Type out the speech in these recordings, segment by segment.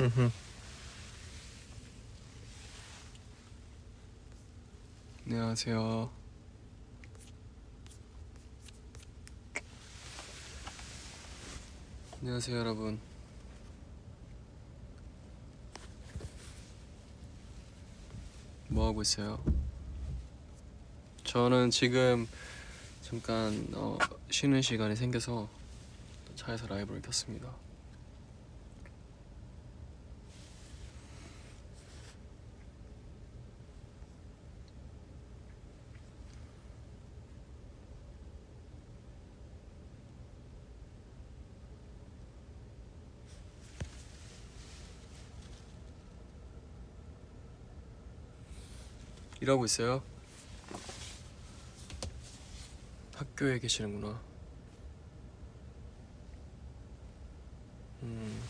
음흠. 안녕하세요. 안녕하세요, 여러분. 뭐 하고 있어요? 저는 지금 잠깐 어, 쉬는 시간이 생겨서 차에서 라이브를 켰습니다. 일하고 있어요? 학교에 계시는구나. 음.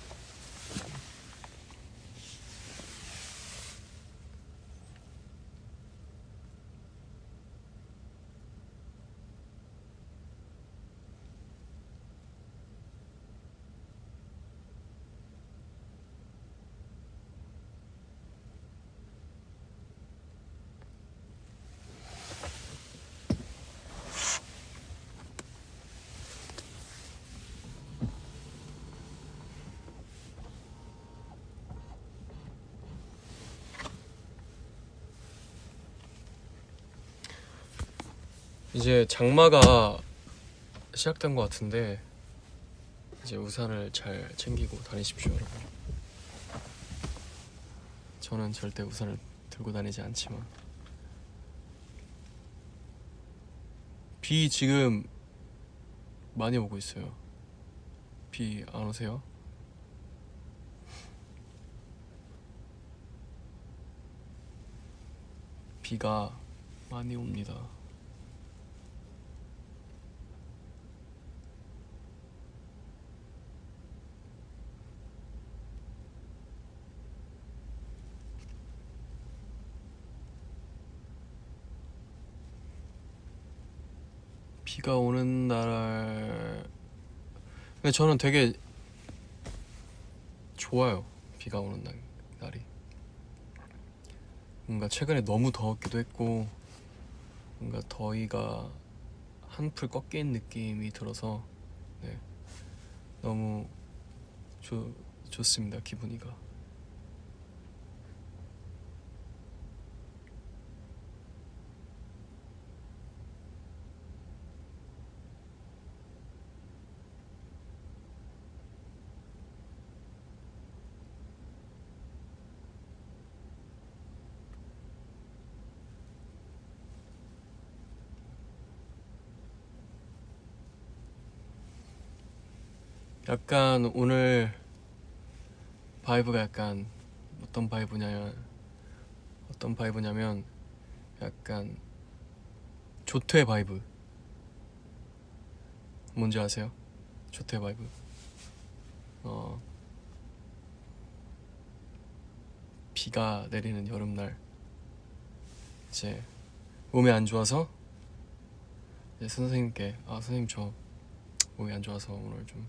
이제 장마가 시작된 것 같은데 이제 우산을 잘 챙기고 다니십시오, 여러분. 저는 절대 우산을 들고 다니지 않지만 비 지금 많이 오고 있어요. 비 안 오세요? 비가 많이 옵니다. 비가 오는 날 근데 저는 되게 좋아요 비가 오는 날 날이. 뭔가 최근에 너무 더웠기도 했고 뭔가 더위가 한풀 꺾인 느낌이 들어서 네. 너무 좋 좋습니다 기분이가 약간 오늘 바이브가 약간 어떤 바이브냐면 어떤 바이브냐면 약간 조퇴 바이브 뭔지 아세요? 조퇴 바이브 어 비가 내리는 여름날 이제 몸이 안 좋아서 이제 선생님께 아 선생님 저 몸이 안 좋아서 오늘 좀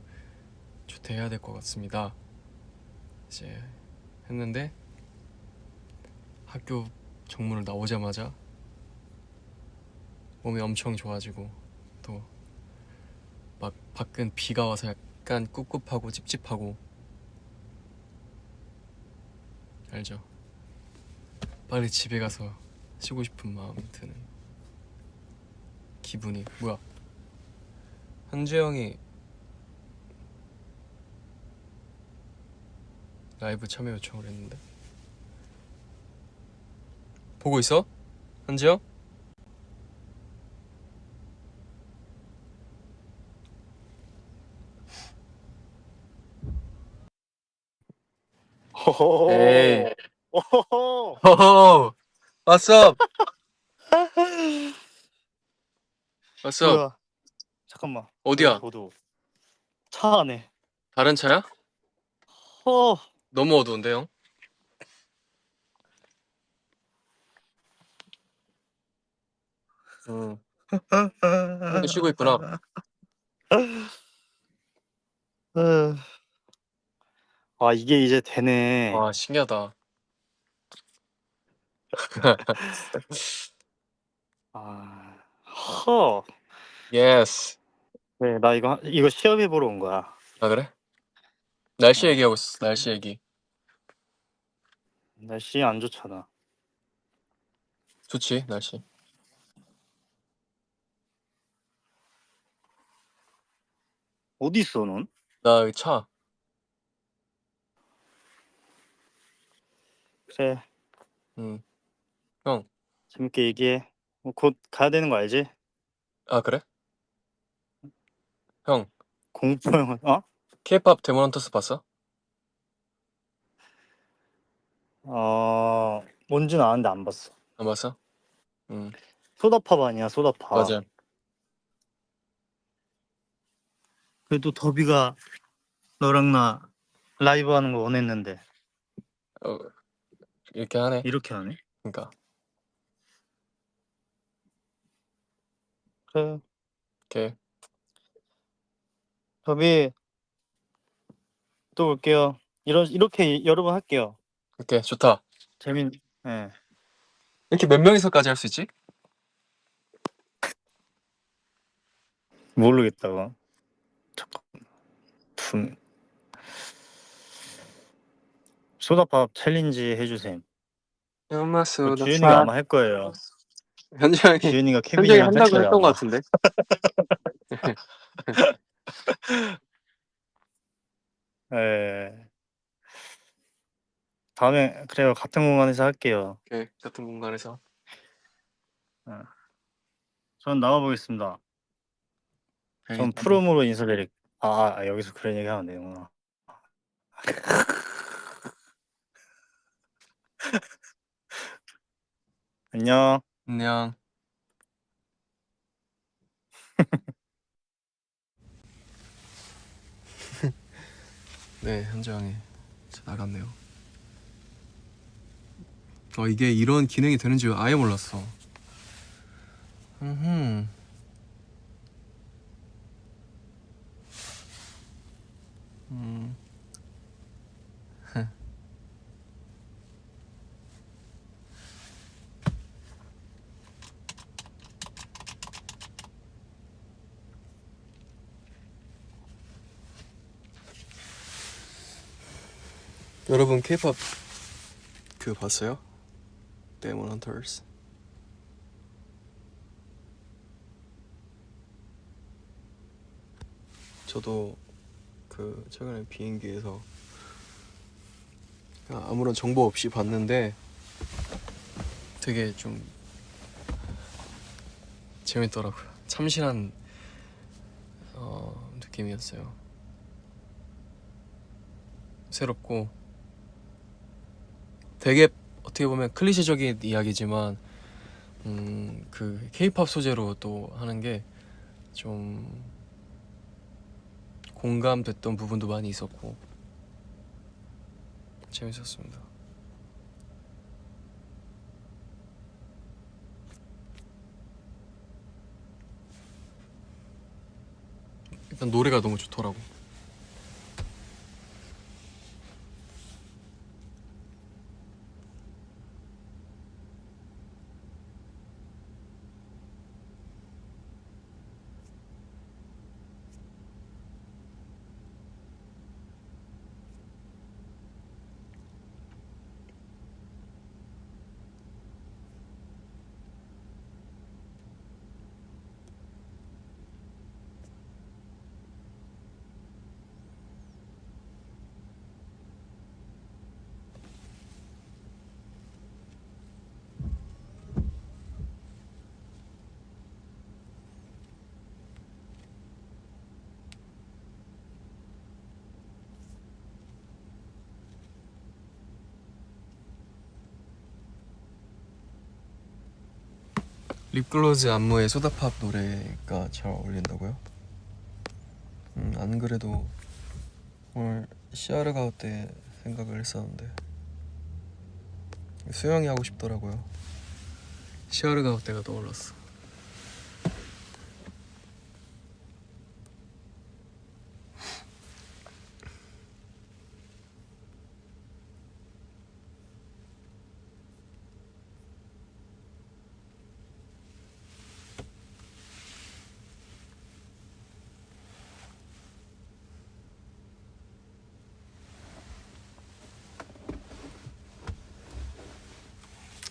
조퇴해야 될 것 같습니다. 이제 했는데 학교 정문을 나오자마자 몸이 엄청 좋아지고 또 막 밖은 비가 와서 약간 꿉꿉하고 찝찝하고 알죠? 빨리 집에 가서 쉬고 싶은 마음이 드는 기분이 뭐야? 한재영이 라이브 참여 요청을 했는데 보고 있어? 한지영? 에이. 호호호. 호호 What's up? What's up? 뭐야? 잠깐만. 어디야? 저도 차 안에. 다른 차야? 어. 너무 어두운데 형? 응 형도 쉬고 있구나 어. 아 이게 이제 되네. 와 신기하다. 아, 허. 예스. 네, 나 이거 이거 시험해 보러 온 거야. 아 그래? 날씨 어. 얘기하고 있어. 날씨 얘기. 날씨 안 좋잖아. 좋지 날씨. 어디 있어 넌? 나 여기 차. 그래, 응. 재밌게 얘기해. 뭐곧 가야 되는 거 알지? 아 그래? 형 공포 영화. 어? K-pop 데모넌터스 봤어? 어, 뭔지는 아는데 안 봤어. 안 봤어? 응. 소다팝 아니야, 소다팝. 맞아. 그래도 더비가 너랑 나 라이브 하는 거 원했는데 어, 이렇게 하네. 이렇게 하네. 그러니까. 그래, 오케이. 더비 또 올게요. 이런 이렇게 여러 번 할게요. 오케이 좋다. 재밌. 예. 이렇게 몇 명이서까지 할 수 있지? 모르겠다고. 잠깐. 분. 소다팝 챌린지 해주셈. 엄마 그 수다. 지윤이가 아마 할 거예요. 현주 형이 지윤이가 현주 형이 케빈이랑 한다고. 했던 것. 같은데. 예. 다음에 그래요. 같은 공간에서 할게요. 오케이 같은 공간에서. 전 나와 보겠습니다. 전 프롬으로 인사드릴. 아, 아, 여기서 그런 얘기 하면 되는구나. 안녕. 안녕. 네, 형이 이제 나갔네요. 어, 이게 이런 기능이 되는지 아예 몰랐어. 음. 음. 여러분 K-pop 그 봤어요? 데몬 헌터스. 저도 그 최근에 비행기에서 아무런 정보 없이 봤는데 되게 좀 재밌더라고요. 참신한 어, 느낌이었어요. 새롭고 되게 어떻게 보면 클리셰적인 이야기지만 음, 그 케이팝 소재로 또 하는 게 좀 공감됐던 부분도 많이 있었고 재밌었습니다. 일단 노래가 너무 좋더라고. 립글로즈 안무에 소다팝 노래가 잘 어울린다고요? 음, 안 그래도 오늘 시아르가우 때 생각을 했었는데 수영이 하고 싶더라고요. 시아르가우 때가 떠올랐어.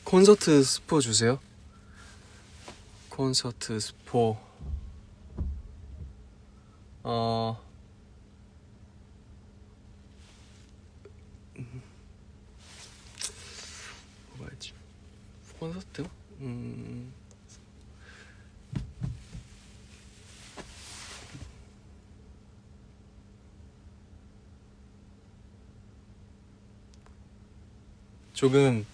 콘서트 스포 주세요. 콘서트 스포. 어. 음. 뭐가 있지? 콘서트? 음. 조금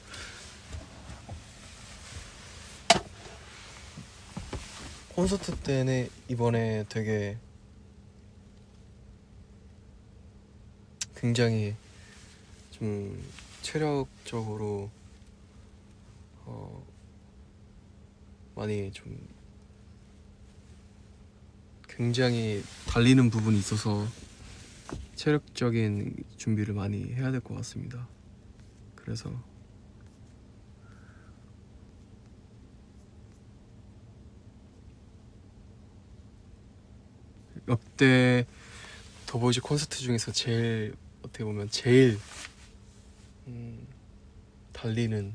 콘서트 때는 이번에 되게 굉장히 좀 체력적으로 어 많이 좀 굉장히 달리는 부분이 있어서 체력적인 준비를 많이 해야 될 것 같습니다. 그래서 역대 더보이즈 콘서트 중에서 제일 어떻게 보면 제일 음, 달리는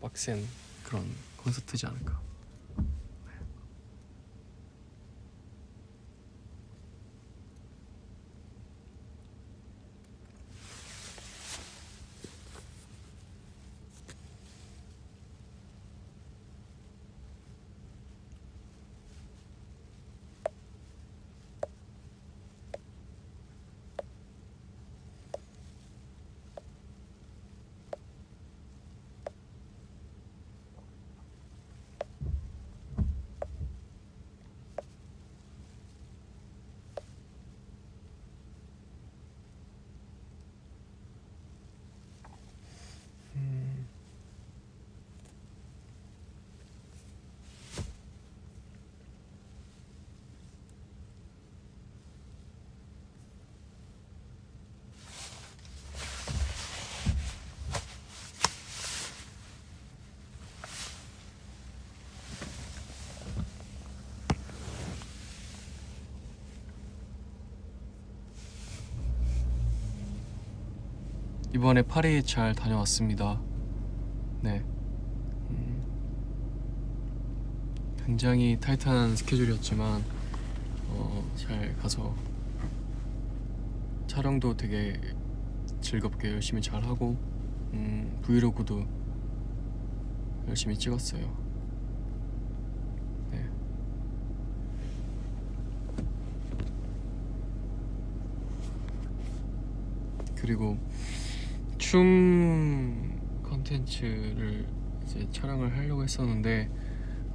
빡센 그런 콘서트지 않을까. 이번에 파리 잘 다녀왔습니다. 네. 음, 굉장히 타이트한 스케줄이었지만 어, 잘 가서 촬영도 되게 즐겁게 열심히 잘 하고 음, 브이로그도 열심히 찍었어요. 네. 그리고 춤 컨텐츠를 이제 촬영을 하려고 했었는데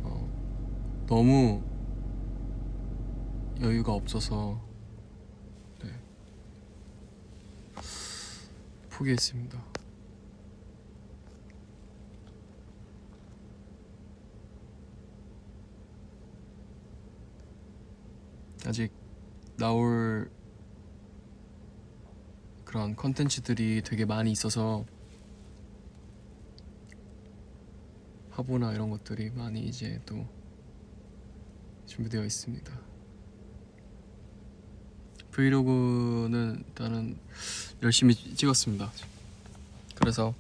어, 너무 여유가 없어서 네. 포기했습니다. 아직 나올 그런 컨텐츠들이 되게 많이 있어서 화보나 이런 것들이 많이 이제 또 준비되어 있습니다. 브이로그는 일단은 열심히 찍었습니다. 그래서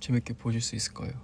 재밌게 보실 수 있을 거예요.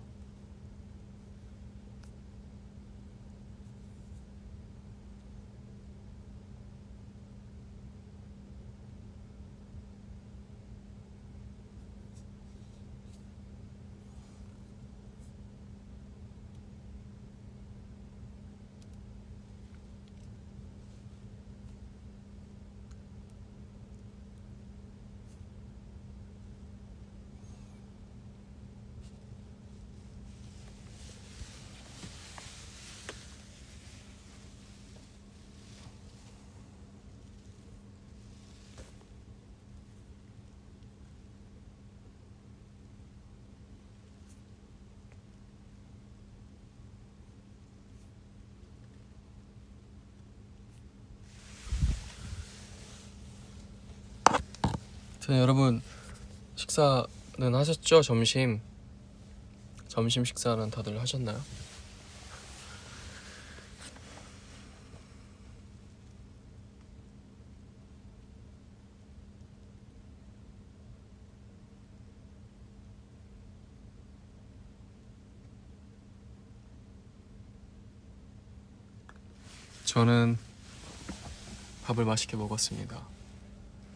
하여튼 여러분 식사는 하셨죠? 점심 점심 식사는 다들 하셨나요? 저는 밥을 맛있게 먹었습니다.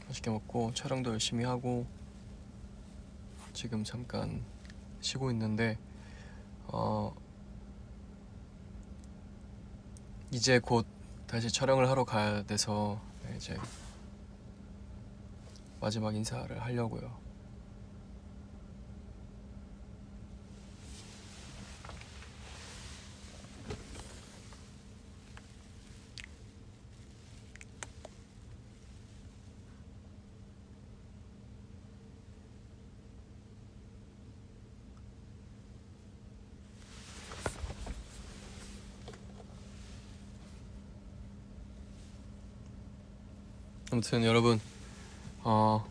맛있게 먹고 촬영도 열심히 하고 지금 잠깐 쉬고 있는데 어 이제 곧 다시 촬영을 하러 가야 돼서 네, 이제 마지막 인사를 하려고요. 아무튼 여러분 어,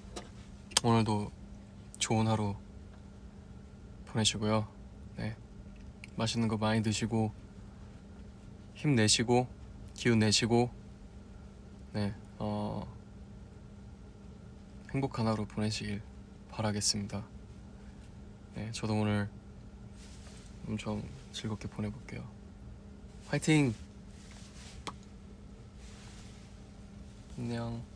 오늘도 좋은 하루 보내시고요. 네 맛있는 거 많이 드시고 힘 내시고 기운 내시고 네 어, 행복한 하루 보내시길 바라겠습니다. 네 저도 오늘 엄청 즐겁게 보내볼게요. 화이팅! 안녕.